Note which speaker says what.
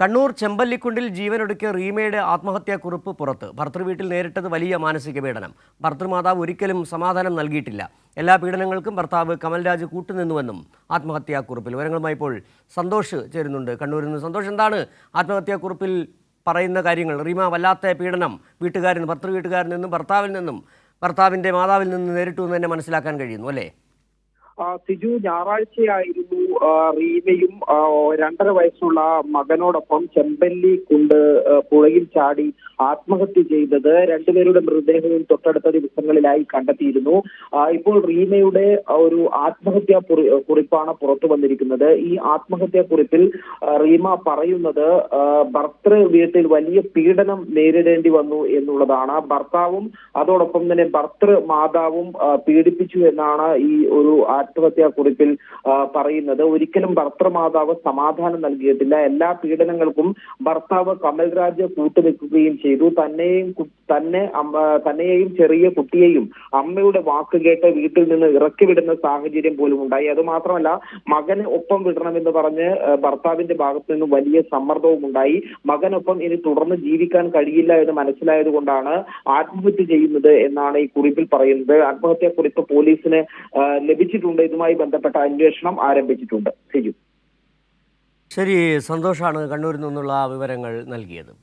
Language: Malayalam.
Speaker 1: കണ്ണൂർ ചെമ്പല്ലിക്കുണ്ടിൽ ജീവനൊടുക്കിയ റീമയുടെ ആത്മഹത്യാക്കുറിപ്പ് പുറത്ത്. ഭർത്തൃവീട്ടിൽ നേരിട്ടത് വലിയ മാനസിക പീഡനം. ഭർത്തൃമാതാവ് ഒരിക്കലും സമാധാനം നൽകിയിട്ടില്ല. എല്ലാ പീഡനങ്ങൾക്കും ഭർത്താവ് കമൽരാജ് കൂട്ടുനിന്നുവെന്നും ആത്മഹത്യാക്കുറിപ്പിൽ വിവരങ്ങളുമായി ഇപ്പോൾ സന്തോഷ് ചേരുന്നുണ്ട്. കണ്ണൂരിൽ നിന്ന് സന്തോഷ് എന്താണ് ആത്മഹത്യാക്കുറിപ്പിൽ പറയുന്ന കാര്യങ്ങൾ? റീമ വല്ലാത്ത പീഡനം വീട്ടുകാരിൽ ഭർത്തൃ വീട്ടുകാരിൽ നിന്നും ഭർത്താവിൽ നിന്നും ഭർത്താവിന്റെ മാതാവിൽ നിന്ന് നേരിട്ടു എന്ന് തന്നെ മനസ്സിലാക്കാൻ കഴിയുന്നു അല്ലേ?
Speaker 2: സിജു ഞായറാഴ്ചയായിരുന്നു റീനയും രണ്ടര വയസ്സുള്ള മകനോടൊപ്പം ചെമ്പല്ലി കൊണ്ട് പുഴയിൽ ചാടി ആത്മഹത്യ ചെയ്തത് രണ്ടുപേരുടെ മൃതദേഹവും തൊട്ടടുത്ത ദിവസങ്ങളിലായി കണ്ടെത്തിയിരുന്നു. ഇപ്പോൾ റീനയുടെ ഒരു ആത്മഹത്യാ കുറിപ്പാണ് പുറത്തു വന്നിരിക്കുന്നത്. ഈ ആത്മഹത്യാ കുറിപ്പിൽ റീമ പറയുന്നത് ഭർത്തൃ വീട്ടിൽ വലിയ പീഡനം നേരിടേണ്ടി വന്നു എന്നുള്ളതാണ്. ഭർത്താവും അതോടൊപ്പം തന്നെ ഭർത്തൃ മാതാവും പീഡിപ്പിച്ചു എന്നാണ് ഈ ഒരു ആത്മഹത്യാ കുറിപ്പിൽ പറയുന്നത് ഒരിക്കലും ഭർത്തൃമാതാവ് സമാധാനം നൽകിയിട്ടില്ല. എല്ലാ പീഡനങ്ങൾക്കും ഭർത്താവ് കമൽരാജ് കൂട്ടുനിൽക്കുകയും ചെയ്തു. തന്നെയും തന്നെ അമ്മ- തന്നെയും ചെറിയ കുട്ടിയെയും അമ്മയുടെ വാക്ക് കേട്ട് വീട്ടിൽ നിന്ന് ഇറക്കി വിടുന്ന സാഹചര്യം പോലും ഉണ്ടായി. അത് മാത്രമല്ല മകന് ഒപ്പം വിടണമെന്ന് പറഞ്ഞ് ഭർത്താവിന്റെ ഭാഗത്തു നിന്നും വലിയ സമ്മർദ്ദവും ഉണ്ടായി. മകനൊപ്പം ഇനി തുടർന്ന് ജീവിക്കാൻ കഴിയില്ല എന്ന് മനസ്സിലായത് കൊണ്ടാണ് ആത്മഹത്യ ചെയ്യുന്നത് എന്നാണ് ഈ കുറിപ്പിൽ പറയുന്നത്. ആത്മഹത്യാ കുറിപ്പ് പോലീസിന് ലഭിച്ചിട്ടുണ്ട്. ഇതുമായി ബന്ധപ്പെട്ട അന്വേഷണം ആരംഭിച്ചിട്ടുണ്ട്.
Speaker 1: ശരി സന്തോഷാണ് കണ്ണൂരിൽ നിന്നുള്ള വിവരങ്ങൾ നൽകിയത്.